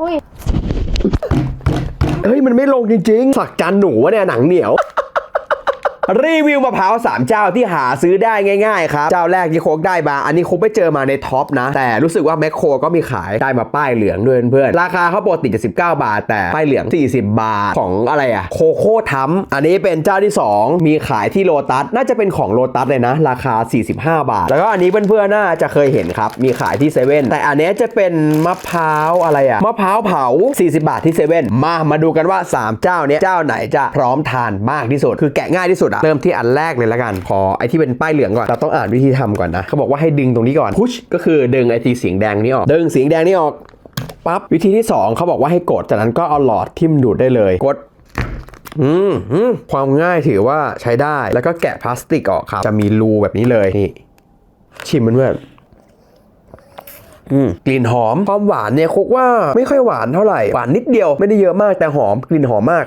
อุ้ย เฮ้ย มันไม่ลงจริงๆ สักจันหนูวะเนี่ยหนังเหนียว รีวิวมะพร้าวสามเจ้าที่หาซื้อได้ง่ายๆครับ เจ้าแรกที่โคกได้มา อันนี้โคกไปเจอมาในท็อปนะ แต่รู้สึกว่าแมคโครก็มีขายได้มาป้ายเหลืองด้วยเพื่อนราคาเขาปกติจะ19 บาท แต่ป้ายเหลือง 40 บาทของอะไรอะโคโค่ทัมอันนี้เป็นเจ้าที่ 2 มีขายที่โลตัสน่าจะเป็นของโลตัสเลยนะ ราคา 45 บาท แล้วก็อันนี้เพื่อนๆน่าจะเคยเห็นครับมีขายที่เซเว่นแต่อันนี้จะเป็นมะพร้าวอะไรอะมะพร้าวเผา 40 บาทที่เซเว่นมามาดูกันว่า 3 เจ้าเนี้ยเจ้าไหนจะพร้อมทานมากที่สุดคือแกะง่ายที่สุดอะเริ่มที่อันแรกเลยละกันพอไอที่เป็นป้ายเหลืองก่อนเราต้องอ่านวิธีทำก่อนนะเขาบอกว่าให้ดึงตรงนี้ก่อนพุชก็คือดึงไอทีเสียงแดงนี้ออกดึงเสียงแดงนี้ออกปั๊บวิธีที่สองเขาบอกว่าให้กดจากนั้นก็เอาหลอดทิ่มดูดได้เลยกดอืมอมความง่ายถือว่าใช้ได้ แล้วก็แกะพลาสติกออกครับ จะมีรูแบบนี้เลย นี่ ชิมมันเพื่อนอืมกลิ่นหอมความหวานเนี่ยคุกว่าไม่ค่อยหวานเท่าไหร่ หวานนิดเดียวไม่ได้เยอะมากแต่หอมกลิ่นหอมมาก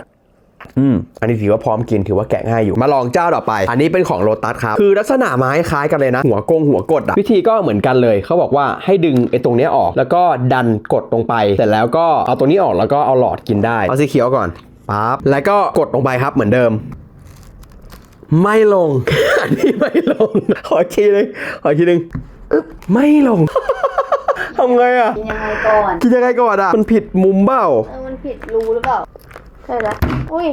อืมอันนี้ถือว่าพร้อมกินถือว่าแกะง่ายอยู่มาลองเจ้าต่อไป อันนี้เป็นของโ o ตัสครับคือลักษณะไม้คล้ายกันเลยนะ หัวกงหัวกดอะวิธีก็เหมือนกันเลยเขาบอกว่าให้ดึงไอ้ตรงเนี้ยออก แล้วก็ดันกดลงไปเสร็จแล้วก็เอาตรงนี้ออกแล้วก็เอาหลอดกินได้เอาสีเขียวก่อนปั๊บแล้วก็กดลงไปครับเหมือนเดิมไม่ลง อันนี้ไม่ลง ขออีกทีเลย ขออีกทีหนึงอึ๊บไม่ลง ทำไงอะกินยังไงก่อนคิดยังไงก่อนอะมันผิดมุมเบ้าเออมันผิดรูหรือเปล่า ใช่ละอุ้ย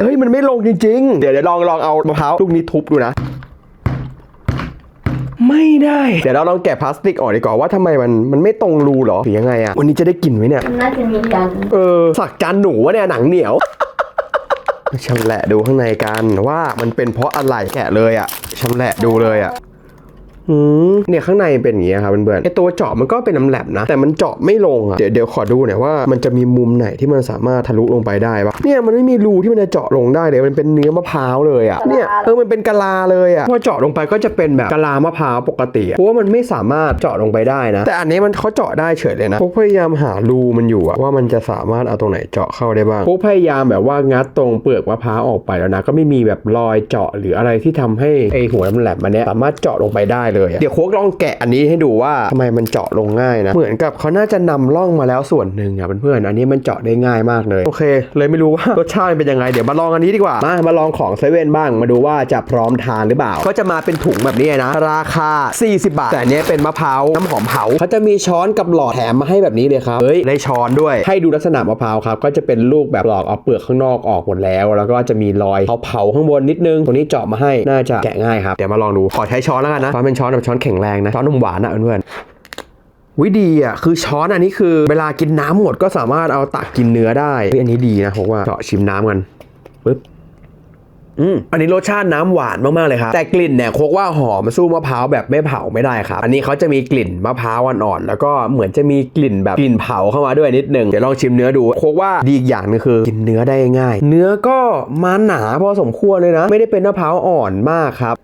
เฮ้ยมันไม่ลงจริงๆ เดี๋ยวเดี๋ยวลองลองเอามะพร้าวลูกนี้ทุบดูนะ ไม่ได้ เดี๋ยวเราลองแกะพลาสติกออกดีกว่าว่าทำไมมันมันไม่ตรงรูเหรอหรือยังไงอะวันนี้จะได้กินไหมเนี่ย มันน่าจะมียันเออสักจานหนูวะเนี่ยหนังเหนียวชำแหละดูข้างในกันว่ามันเป็นเพราะอะไรแกะเลยอะชำแหละดูเลยอะอืม เนี่ยข้างในเป็นอย่างนี้ครับเพื่อนๆไอตัวเจาะมันก็เป็นน้ำแหลมนะ แต่มันเจาะไม่ลงอะเดี๋ยวเดี๋ยวขอดูหน่อยว่ามันจะมีมุมไหนที่มันสามารถทะลุลงไปได้ปะเนี่ยมันไม่มีรูที่มันจะเจาะลงได้เลยมันเป็นเนื้อมะพร้าวเลยอะเนี่ยเออมันเป็นกะลาเลยอะพอเจาะลงไปก็จะเป็นแบบกะลามะพร้าวปกติอะเพราะว่ามันไม่สามารถเจาะลงไปได้นะ แต่อันนี้มันเขาเจาะได้เฉยเลยนะพวกพยายามหารูมันอยู่อะว่ามันจะสามารถเอาตรงไหนเจาะเข้าได้บ้างพวกพยายามแบบว่างัดตรงเปลือกมะพร้าวออกไปแล้วนะก็ไม่มีแบบรอยเจาะหรืออะไรที่ทำให้ไอหัวน้ำแหลมมันเนี้ยสามารถเจาะลงไปได้เลยอะเดี๋ยวโค้กลองแกะอันนี้ให้ดูว่าทำไมมันเจาะลงง่ายนะ เหมือนกับเขาน่าจะนำร่องมาแล้วส่วนหนึ่งอะเพื่อนๆอันนี้มันเจาะได้ง่ายมากเลย โอเค เลยไม่รู้ว่ารสชาติมันเป็นยังไงเดี๋ยวมาลองอันนี้ดีกว่า มามาลองของเซเว่นบ้างมาดูว่าจะพร้อมทานหรือเปล่า ก็จะมาเป็นถุงแบบนี้นะ ราคา 40 บาท แต่อันนี้เป็นมะพร้าวน้ำหอมเผาเขาจะมีช้อนกับหลอดแถมมาให้แบบนี้เลยครับเฮ้ยได้ช้อนด้วยให้ดูลักษณะมะพร้าวครับก็จะเป็นลูกแบบหลอกเอาเปลือกข้างนอกออกหมดแล้ว แล้วก็จะมีรอยเผาๆข้างบนนิดนึงตรงนี้เจาะมาให้น่าจะแกะง่ายครับเดี๋ยวมาลองดูขอใช้ช้อนแล้วกันนะช้อนเป็นช้อน้อนแบบช้อนแข็งแรงนะ ช้อนนมหวานนะเพื่อนๆวิดีอะคือช้อนอันนี้คือเวลากินน้ำหมดก็สามารถเอาตักกินเนื้อได้อันนี้ดีนะผมว่าเจาะชิมน้ำกันปึ๊บอืมอันนี้รสชาติน้ำหวานมาก ๆ เลยครับ แต่กลิ่นเนี่ยโคกว่าหอมสู้มะพร้าวแบบไม่เผาไม่ได้ครับ อันนี้เขาจะมีกลิ่นมะพร้าวอ่อนๆแล้วก็เหมือนจะมีกลิ่นแบบกลิ่นเผาเข้ามาด้วยนิดนึงเดี๋ยวลองชิมเนื้อดูโคกว่าดีอีกอย่างนึงคือ กินเนื้อได้ง่าย เนื้อก็มันหนาพอสมควรเลยนะ ไม่ได้เป็นมะพร้าวอ่อนมากครับ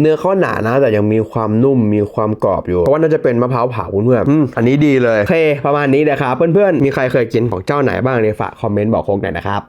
เนื้อเขาหนานะ แต่ยังมีความนุ่มมีความกรอบอยู่เพราะว่าน่าจะเป็นมะพร้าวเผาเพื่อนๆอืมอันนี้ดีเลยโอเคประมาณนี้นะครับเพื่อนๆมีใครเคยกินของเจ้าไหนบ้างเนี่ยฝากคอมเมนต์บอกโคกหน่อยนะครับ